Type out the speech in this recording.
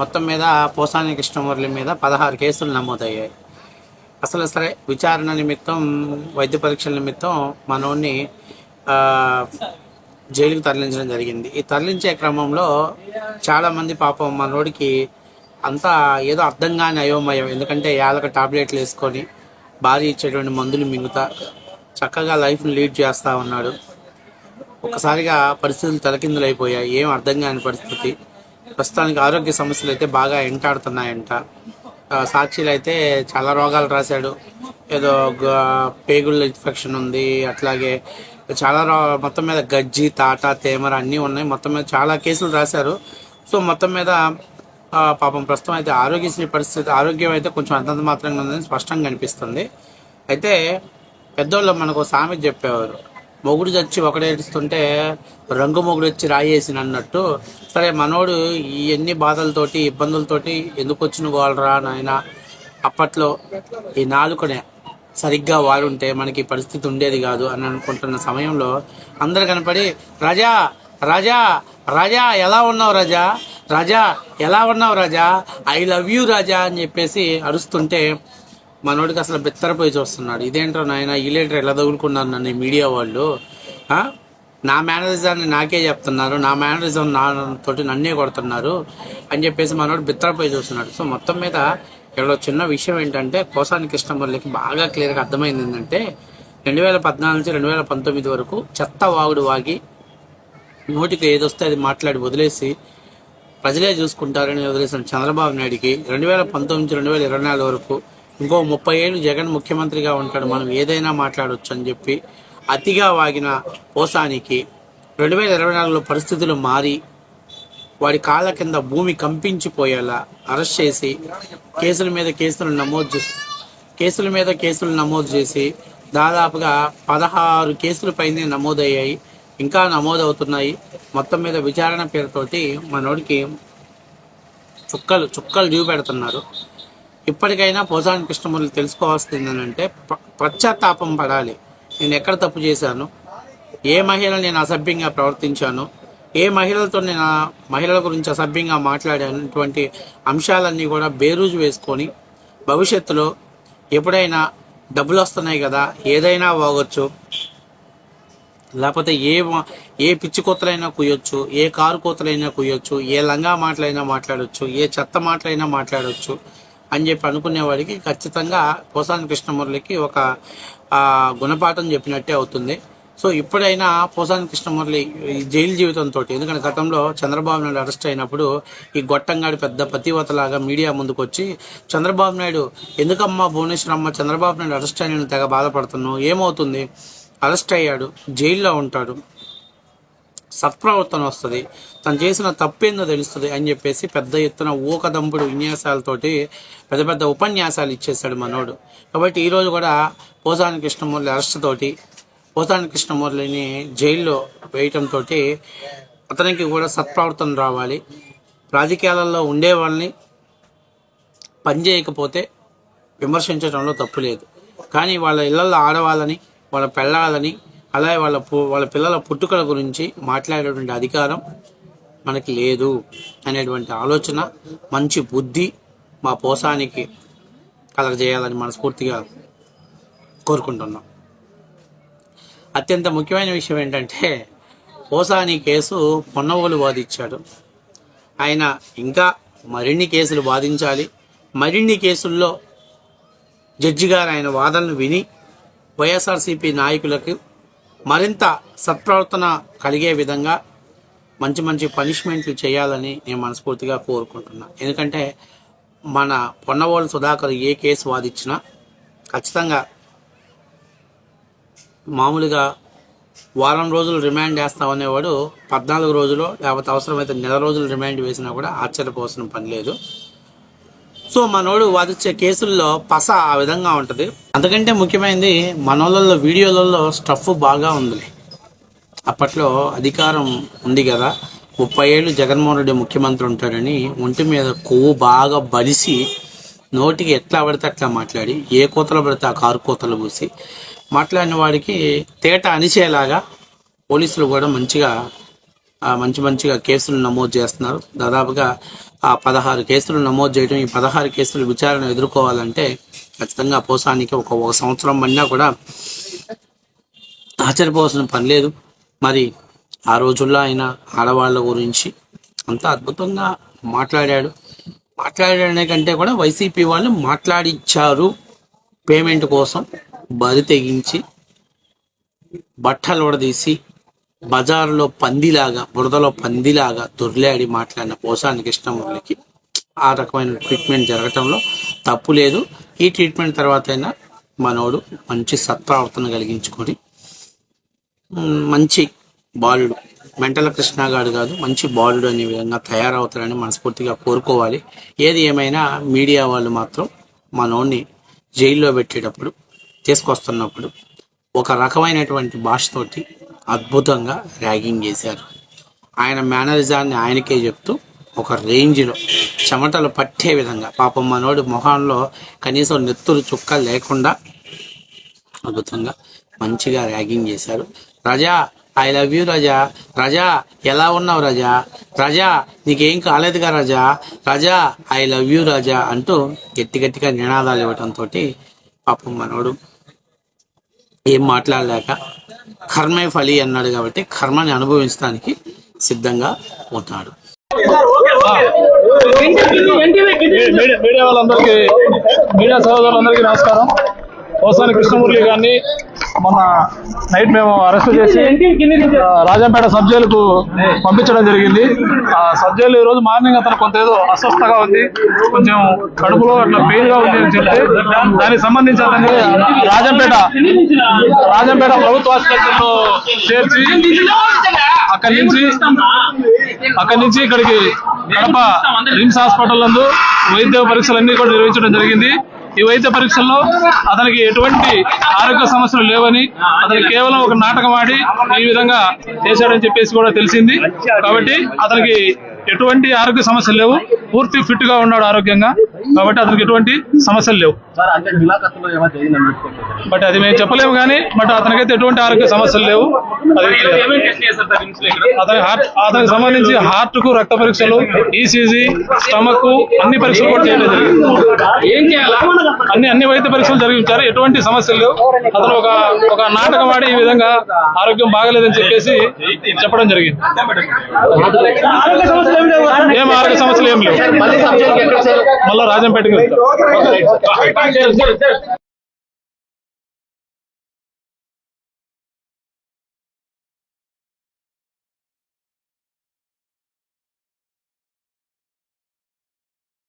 మొత్తం మీద పోసాని కృష్ణమురళి మీద పదహారు కేసులు నమోదయ్యాయి. అసలు సరే విచారణ నిమిత్తం వైద్య పరీక్షల నిమిత్తం మనోడిని జైలుకు తరలించడం జరిగింది. ఈ తరలించే క్రమంలో చాలామంది పాపం మనోడికి అంతా ఏదో అర్థం కాని అయోమయం. ఎందుకంటే యాలకు టాబ్లెట్లు వేసుకొని భార్య ఇచ్చేటువంటి మందులు మింగుతా చక్కగా లైఫ్ని లీడ్ చేస్తూ ఉన్నాడు. ఒక్కసారిగా పరిస్థితులు తలకిందులైపోయాయి. ఏం అర్థం కాని పరిస్థితి? ప్రస్తుతానికి ఆరోగ్య సమస్యలు అయితే బాగా ఎంటాడుతున్నాయంట. సాక్షిలు అయితే చాలా రోగాలు రాశాడు. ఏదో పేగుళ్ళ ఇన్ఫెక్షన్ ఉంది అట్లాగే చాలా రో మొత్తం మీద గజ్జి తాట తేమర అన్నీ ఉన్నాయి. మొత్తం మీద చాలా కేసులు రాశారు. సో మొత్తం మీద పాపం ప్రస్తుతం అయితే ఆరోగ్యశ్రీ పరిస్థితి ఆరోగ్యం అయితే కొంచెం అంతంత మాత్రంగా ఉందని స్పష్టంగా కనిపిస్తుంది. అయితే పెద్దోళ్ళు మనకు ఒక సామెత చెప్పేవారు. మొగుడు చచ్చి ఒకడేడుస్తుంటే రంగు మొగుడు వచ్చి రాయేసిన అన్నట్టు సరే మనోడు ఈ ఎన్ని బాధలతోటి ఇబ్బందులతోటి ఎందుకు వచ్చిన గోలరా నాయన? అప్పట్లో ఈ నాలుకనే సరిగ్గా వాడుంటే మనకి పరిస్థితి ఉండేది కాదు అని అనుకుంటున్న సమయంలో అందరు కనపడి రాజా రాజా రాజా ఎలా ఉన్నావు రాజా? రాజా ఎలా ఉన్నావు Raja? I love you Raja అని చెప్పేసి అరుస్తుంటే మనోడికి అసలు బిత్తరపోయి చూస్తున్నాడు. ఇదేంటో నాయన ఈ లీటర్ ఎలా తగులుకున్నారు నన్ను ఈ మీడియా వాళ్ళు? నా మేనరిజాన్ని నాకే చెప్తున్నారు. నా మేనరిజం నా తోటి నన్నే కొడుతున్నారు అని చెప్పేసి మనోడు బిత్తరపోయి చూస్తున్నాడు. సో మొత్తం మీద ఇక్కడ చిన్న విషయం ఏంటంటే కోసాని కృష్ణమురళికి బాగా క్లియర్గా అర్థమైంది ఏంటంటే రెండు వేల పద్నాలుగు నుంచి రెండు వేల పంతొమ్మిది వరకు చెత్త వాగుడు వాగి నోటికి ఏదొస్తే అది మాట్లాడి వదిలేసి ప్రజలే చూసుకుంటారని వదిలేసిన చంద్రబాబు నాయుడికి రెండు వేల పంతొమ్మిది నుంచి రెండు వేల ఇరవై నాలుగు వరకు ఇంకో ముప్పై ఏళ్ళు జగన్ ముఖ్యమంత్రిగా ఉంటాడు. మనం ఏదైనా మాట్లాడవచ్చు అని చెప్పి అతిగా వాగిన పోసానికి రెండు వేల ఇరవై నాలుగులో పరిస్థితులు మారి వాడి కాళ్ళ కింద భూమి కంపించిపోయేలా అరెస్ట్ చేసి కేసుల మీద కేసులు నమోదు చేసి కేసుల మీద కేసులు నమోదు చేసి దాదాపుగా పదహారు కేసుల పైనే నమోదయ్యాయి. ఇంకా నమోదవుతున్నాయి. మొత్తం మీద విచారణ పేరుతోటి మనోడికి చుక్కలు చుక్కలు చూపెడుతున్నారు ఇప్పటికైనా పోసాని కృష్ణమూర్తి తెలుసుకోవాల్సింది ఏంటంటే ప- పశ్చాత్తాపం పడాలి. నేను ఎక్కడ తప్పు చేశాను? ఏ మహిళ నేను అసభ్యంగా ప్రవర్తించాను? ఏ మహిళలతో నేను మహిళల గురించి అసభ్యంగా మాట్లాడేటువంటి అంశాలన్నీ కూడా బేరూజు వేసుకొని భవిష్యత్తులో ఎప్పుడైనా డబ్బులు వస్తున్నాయి కదా ఏదైనా పోగొచ్చు లేకపోతే ఏ ఏ పిచ్చి కూతలైనా కుయ్యొచ్చు ఏ కారు కూతలైనా కుయ్యొచ్చు ఏ లంగా మాటలైనా మాట్లాడొచ్చు ఏ చెత్త మాటలైనా మాట్లాడొచ్చు. అని చెప్పి అనుకునేవాడికి ఖచ్చితంగా పోసాని కృష్ణమురళికి ఒక గుణపాఠం చెప్పినట్టే అవుతుంది. సో ఇప్పుడైనా పోసాని కృష్ణమురళి ఈ జైలు జీవితంతో ఎందుకంటే గతంలో చంద్రబాబు నాయుడు అరెస్ట్ అయినప్పుడు ఈ గొట్టంగాడి పెద్ద పతివతలాగా మీడియా ముందుకు వచ్చి చంద్రబాబు నాయుడు ఎందుకమ్మా భువనేశ్వరమ్మ చంద్రబాబు నాయుడు అరెస్ట్ అయిన తెగ బాధపడుతున్నావు? ఏమవుతుంది? అరెస్ట్ అయ్యాడు జైల్లో ఉంటాడు. సత్ప్రవర్తన వస్తుంది. తను చేసిన తప్పేందో తెలుస్తుంది అని చెప్పేసి పెద్ద ఎత్తున ఊకదంపుడు విన్యాసాలతోటి పెద్ద పెద్ద ఉపన్యాసాలు ఇచ్చేశాడు మనోడు. కాబట్టి ఈరోజు కూడా పోసాని కృష్ణమూర్తి అరెస్ట్ తోటి పోసాని కృష్ణమూర్తిని జైల్లో వేయటంతో అతనికి కూడా సత్ప్రవర్తన రావాలి. రాజకీయాలలో ఉండే వాళ్ళని పనిచేయకపోతే విమర్శించడంలో తప్పు లేదు. కానీ వాళ్ళ ఇళ్ళలో ఆడవాళ్ళని వాళ్ళ పెళ్ళాలని అలాగే వాళ్ళ వాళ్ళ పిల్లల పుట్టుకల గురించి మాట్లాడేటువంటి అధికారం మనకి లేదు అనేటువంటి ఆలోచన మంచి బుద్ధి మా పోసానికి కలగజేయాలని మనస్ఫూర్తిగా కోరుకుంటున్నాం. అత్యంత ముఖ్యమైన విషయం ఏంటంటే పోసాని కేసు పొన్నవోలు వాదించాడు. ఆయన ఇంకా మరిన్ని కేసులు వాదించాలి. మరిన్ని కేసుల్లో జడ్జి గారు ఆయన వాదనలు విని వైఎస్ఆర్సీపీ నాయకులకు మరింత సత్ప్రవర్తన కలిగే విధంగా మంచి మంచి పనిష్మెంట్లు చేయాలని నేను మనస్ఫూర్తిగా కోరుకుంటున్నా. ఎందుకంటే మన పొన్నవోలు సుధాకర్ ఏ కేసు వాదించినా ఖచ్చితంగా మామూలుగా వారం రోజులు రిమాండ్ వేస్తామనేవాడు పద్నాలుగు రోజులు లేకపోతే అవసరమైతే నెల రోజులు రిమాండ్ వేసినా కూడా ఆశ్చర్యపోవాల్సిన పని లేదు. సో మనోడు వాదించే కేసుల్లో పస ఆ విధంగా ఉంటుంది. అంతకంటే ముఖ్యమైనది మనోళ్ళల్లో వీడియోలలో స్టఫ్ బాగా ఉంది అప్పట్లో అధికారం ఉంది కదా. ముప్పై ఏళ్ళు జగన్మోహన్ రెడ్డి ముఖ్యమంత్రి ఉంటాడని ఒంటి మీద కొవ్వు బాగా బలిసి నోటికి ఎట్లా పడితే అట్లా మాట్లాడి ఏ కోతలు పడితే ఆ కారు కోతలు పూసి మాట్లాడిన వాడికి తేట అనిచేలాగా పోలీసులు కూడా మంచిగా మంచి మంచిగా కేసులు నమోదు చేస్తున్నారు. దాదాపుగా ఆ పదహారు కేసులు నమోదు చేయడం ఈ పదహారు కేసులు విచారణ ఎదుర్కోవాలంటే ఖచ్చితంగా పోసానికి ఒక ఒక సంవత్సరం పడినా కూడా ఆశ్చర్యపోవాల్సిన పని లేదు. మరి ఆ రోజుల్లో ఆయన ఆడవాళ్ళ గురించి అంత అద్భుతంగా మాట్లాడాడు. మాట్లాడనే కంటే కూడా వైసీపీ వాళ్ళు మాట్లాడిచ్చారు పేమెంట్ కోసం బరి తెగించి బట్టలు ఉడదీసి బజారులో పందిలాగా బురదలో పందిలాగా దొర్లాడి మాట్లాడిన పోసానికి ఇష్టం వాళ్ళకి. ఆ రకమైన ట్రీట్మెంట్ జరగటంలో తప్పు లేదు. ఈ ట్రీట్మెంట్ తర్వాత అయినా మనోడు మంచి సత్ప్రవర్తన కలిగించుకొని మంచి బాలుడు మెంటల కృష్ణగాడు కాదు మంచి బాలుడు అనే విధంగా తయారవుతారని మనస్ఫూర్తిగా కోరుకోవాలి. ఏది ఏమైనా మీడియా వాళ్ళు మాత్రం మనోడిని జైల్లో పెట్టేటప్పుడు తీసుకొస్తున్నప్పుడు ఒక రకమైనటువంటి భాషతోటి అద్భుతంగా ర్యాగింగ్ చేశారు. ఆయన మేనరిజాన్ని ఆయనకే చెప్తూ ఒక రేంజ్లో చెమటలు పట్టే విధంగా పాపం మనోడి మొహంలో కనీసం నెత్తురు చుక్క లేకుండా అద్భుతంగా మంచిగా ర్యాగింగ్ చేశారు. Raja I love you Raja. Raja ఎలా ఉన్నావు రజా? రజా నీకేం కాలేదుగా Raja? Raja I love you Raja అంటూ గట్టి గట్టిగా నినాదాలు ఇవ్వడంతో పాపం మనోడు ఏం మాట్లాడలేక కర్మే ఫలి అన్నాడు కాబట్టి కర్మని అనుభవించడానికి సిద్ధంగా ఉన్నాడు మీడియా మీడియా వాళ్ళందరికీ మీడియా సోదరులందరికీ నమస్కారం. పోసాని కృష్ణమూర్తి గారిని మొన్న నైట్ మేము అరెస్ట్ చేసి రాజంపేట సబ్ జైలుకు పంపించడం జరిగింది. ఆ సబ్ జైలు ఈ రోజు మార్నింగ్ అతను కొంత ఏదో అస్వస్థగా ఉంది కొంచెం కడుపులో అట్లా పెయిన్గా ఉంది అని చెప్తే దానికి సంబంధించి అతన్ని రాజంపేట రాజంపేట ప్రభుత్వ ఆసుపత్రిలో చేర్చి అక్కడి నుంచి అక్కడి నుంచి ఇక్కడికి కడప రిమ్స్ హాస్పిటల్ నందు వైద్య పరీక్షలన్నీ కూడా నిర్వహించడం జరిగింది. ఈ వైద్య పరీక్షల్లో అతనికి ఎటువంటి ఆరోగ్య సమస్యలు లేవని అతనికి కేవలం ఒక నాటకం ఆడి ఈ విధంగా చేశాడని చెప్పేసి కూడా తెలిసింది. కాబట్టి అతనికి ఎటువంటి ఆరోగ్య సమస్యలు లేవు. పూర్తి ఫిట్గా ఉన్నాడు ఆరోగ్యంగా. కాబట్టి అతనికి ఎటువంటి సమస్యలు లేవు. బట్ అది మేము చెప్పలేము కానీ బట్ అతనికైతే ఎటువంటి ఆరోగ్య సమస్యలు లేవు. అది అతని హార్ట్ అతనికి సంబంధించి హార్ట్కు రక్త పరీక్షలు ఈసీజీ స్టమక్ అన్ని పరీక్షలు కూడా చేయడం జరిగింది ఏం చేయాలా? అన్ని అన్ని వైద్య పరీక్షలు జరిగించారు. ఎటువంటి సమస్యలు లేవు. అతను ఒక ఒక నాటకం ఆడి ఈ విధంగా ఆరోగ్యం బాగలేదని చెప్పేసి చెప్పడం జరిగింది. ఏం ఆరోగ్య సమస్యలు ఏం లేవు. మళ్ళీ రాజంపేటకి